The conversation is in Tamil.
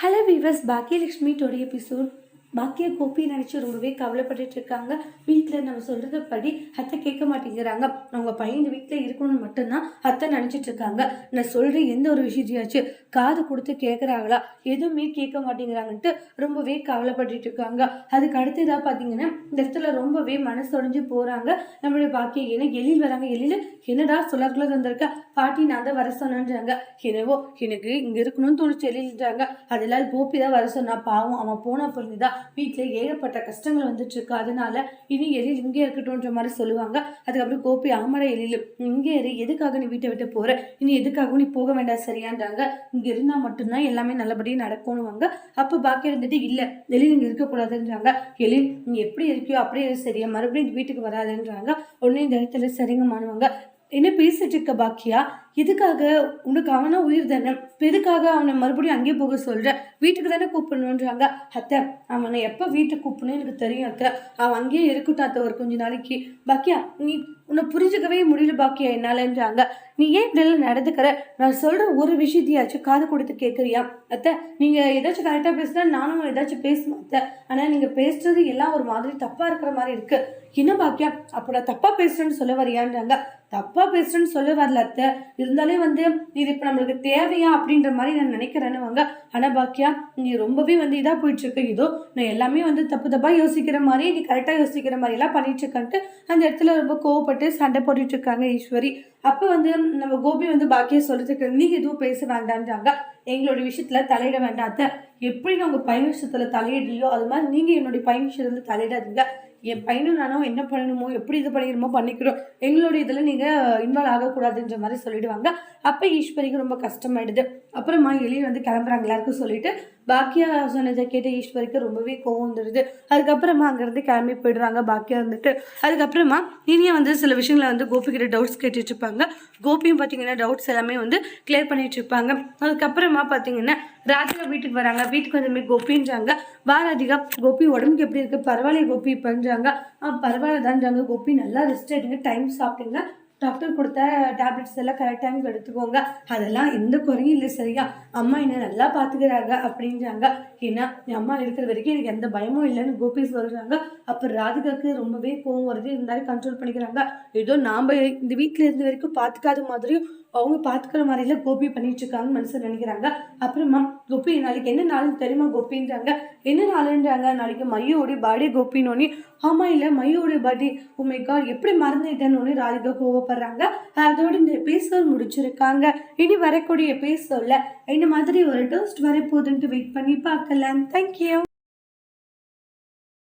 hello weavers Bhagyalakshmi today episode Baakiya Gopi நினச்சி ரொம்பவே கவலைப்பட்டுட்டு இருக்காங்க. வீட்டில் நம்ம சொல்கிறத படி அத்தை கேட்க மாட்டேங்கிறாங்க. அவங்க பையன் வீட்டில் இருக்கணும்னு மட்டும்தான் அத்தை நினச்சிட்டு இருக்காங்க. நான் சொல்கிற எந்த ஒரு விஷயத்தையாச்சும் காது கொடுத்து கேட்குறாங்களா எதுவுமே கேட்க மாட்டேங்கிறாங்கன்ட்டு ரொம்பவே கவலைப்பட்டுட்டு இருக்காங்க. அதுக்கு அடுத்ததாக பார்த்தீங்கன்னா இந்த இடத்துல ரொம்பவே மனசு உடைஞ்சு போகிறாங்க நம்மளுடைய பாக்கிய ஏன்னா எழில் வராங்க. எழில் என்னடா சொல்லாக்குள்ள வந்திருக்க பாட்டி நான் தான் வர சொன்னேன்றாங்க. என்னவோ எனக்கு இங்கே இருக்கணும்னு தோணுச்சு எழில்ன்றாங்க. அதெல்லாம் கோபி தான் வர சொன்னா. பாவம் அவன் போன பொழுதுதான் வீட்டில் ஏகப்பட்ட கஷ்டங்கள் வந்துட்டு இருக்கு அதனால இனி எழில் இங்கே இருக்கட்டும்ன்ற மாதிரி சொல்லுவாங்க. அதுக்கப்புறம் கோபி ஆமட எழில் இங்கே இரு. எதுக்காக நீ வீட்டை விட்டு போற? இனி எதுக்காகவும் நீ போக வேண்டாம் சரியான்றாங்க. இங்க இருந்தா மட்டும்தான் எல்லாமே நல்லபடியாக நடக்கணுவாங்க அப்போ பாக்கி இருந்துட்டு இல்ல எழில் இங்க இருக்கக்கூடாதுன்றாங்க. எழில் நீ எப்படி இருக்கியோ அப்படியே சரியா. மறுபடியும் வீட்டுக்கு வராதுன்றாங்க. உடனே இந்த இடத்துல சரிங்க மாணுவாங்க என்ன பேசிட்டு இருக்க பாக்கியா? எதுக்காக உனக்கு அவனா உயிர் தானே? எதுக்காக அவனை மறுபடியும் அங்கேயே போக சொல்ற? வீட்டுக்கு தானே கூப்பிடணுன்றாங்க அத்தை அவனை எப்போ வீட்டுக்கு கூப்பிடணும் எனக்கு தெரியும் அத்தை. அவன் அங்கேயே இருக்கட்டும் அத்தை ஒரு கொஞ்ச நாளைக்கு. பாக்கியா நீ உன்னை புரிஞ்சுக்கவே முடியல பாக்கியா என்னாலன்றாங்க. நீ ஏன் இதெல்லாம் நடந்துக்கிற? நான் சொல்ற ஒரு விஷயத்தையாச்சும் காது கொடுத்து கேட்குறியா அத்தை நீங்க ஏதாச்சும் கரெக்டாக பேசுனா நானும் ஏதாச்சும் பேசுவேன் அத்தை. ஆனா நீங்க பேசுறது எல்லாம் ஒரு மாதிரி தப்பா இருக்கிற மாதிரி இருக்கு. என்ன பாக்கியா அப்போ நான் தப்பா பேசுறேன்னு சொல்ல வரியான்றாங்க. தப்பா பேசுறேன்னு சொல்ல வரல அத்தை. இருந்தாலே வந்து இது இப்போ நம்மளுக்கு தேவையா அப்படின்ற மாதிரி நான் நினைக்கிறேன்னு வாங்க. ஆனால் பாக்கியா நீ ரொம்பவே வந்து இதாக போயிட்டு இருக்க இதோ நான் எல்லாமே வந்து தப்பு தப்பாக யோசிக்கிற மாதிரி நீ கரெக்டாக யோசிக்கிற மாதிரி எல்லாம் பண்ணிட்டு இருக்கான்ட்டு அந்த இடத்துல ரொம்ப கோவப்பட்டு சண்டை போட்டுட்டு இருக்காங்க ஈஸ்வரி. அப்போ வந்து நம்ம கோபி வந்து பாக்கியை சொல்றதுக்கு நீ எதுவும் பேச வேண்டான்றாங்க. எங்களோட விஷயத்துல தலையிட வேண்டாம் எப்படி நான் உங்கள் பையன் விஷயத்தில் தலையிடலையோ அது மாதிரி நீங்கள் என்னுடைய பையன் விஷயத்துல தலையிடாதீங்க. என் பையனும் நானும் என்ன பண்ணணுமோ எப்படி இது பண்ணிக்கணுமோ பண்ணிக்கிறோம். எங்களோட இதில் நீங்கள் இன்வால்வ் ஆகக்கூடாதுன்ற மாதிரி சொல்லிடுவாங்க. அப்போ ஈஸ்வரிக்கு ரொம்ப கஷ்டமாயிடுது. அப்புறமா எளிய வந்து கிளம்புறாங்க எல்லாருக்கும் சொல்லிட்டு பாக்கியா சொன்னதை கேட்டு ஈஸ்வரிக்கு ரொம்பவே கோவம் வந்துடுது. அதுக்கப்புறமா அங்கேருந்து கிளம்பி போயிடுறாங்க பாக்கியா இருந்துட்டு அதுக்கப்புறமா இனியும் வந்து சில விஷயங்களை வந்து கோபி கிட்ட டவுட்ஸ் கேட்டுட்டு இருப்பாங்க. கோபியும் பார்த்தீங்கன்னா டவுட்ஸ் எல்லாமே வந்து கிளியர் பண்ணிட்டு இருப்பாங்க. அதுக்கப்புறமா பார்த்தீங்கன்னா ராதிகா வீட்டுக்கு வராங்க. வீட்டுக்கு வந்தமே கோபின்றாங்க. வா ராதிகா கோபி உடம்புக்கு எப்படி இருக்கு? பரவாயில்ல கோபி பண்ணுறாங்க ஆ பரவாயில்ல தான்றாங்க கோபி. நல்லா ரெஸ்ட் எடுங்க டைம் சாப்பிடுங்க. டாக்டர் கொடுத்த டேப்லெட்ஸ் எல்லாம் கரெக்ட் டைமுக்கு எடுத்துக்கோங்க. அதெல்லாம் எந்த குறையும் இல்லை சரியா? அம்மா என்ன நல்லா பார்த்துக்கிறாங்க அப்படின்றாங்க. ஏன்னா என் அம்மா இருக்கிற வரைக்கும் எனக்கு எந்த பயமும் இல்லைன்னு கோபி சொல்கிறாங்க அப்புறம் ராதிகாவுக்கு ரொம்பவே கோவம் வருது. இருந்தாலும் கண்ட்ரோல் பண்ணிக்கிறாங்க. ஏதோ நாம் இந்த வீட்டில் இருந்த வரைக்கும் பார்த்துக்காத மாதிரியும் அவங்க பார்த்துக்கிற மாதிரில கோபி பண்ணிட்டு இருக்காங்க மனசு நினைக்கிறாங்க. அப்புறமா கோபி நாளைக்கு என்ன நாள் தெரியுமா கோபின்றாங்க. என்ன நாளுன்றாங்க? நாளைக்கு மையோடைய பாடி கோபின்னு. ஆமா இல்ல மையோடைய பாடி உமை காட் எப்படி மறந்துட்டேன்னு ராதிகா கோவப்படுறாங்க. அதோட இந்த எபிசோட் முடிச்சிருக்காங்க. இனி வரக்கூடிய எபிசோட்ல இந்த மாதிரி ஒரு டோஸ்ட் வரப்போகுதுன்ட்டு வெயிட் பண்ணி பார்க்கலாம். தேங்க்யூ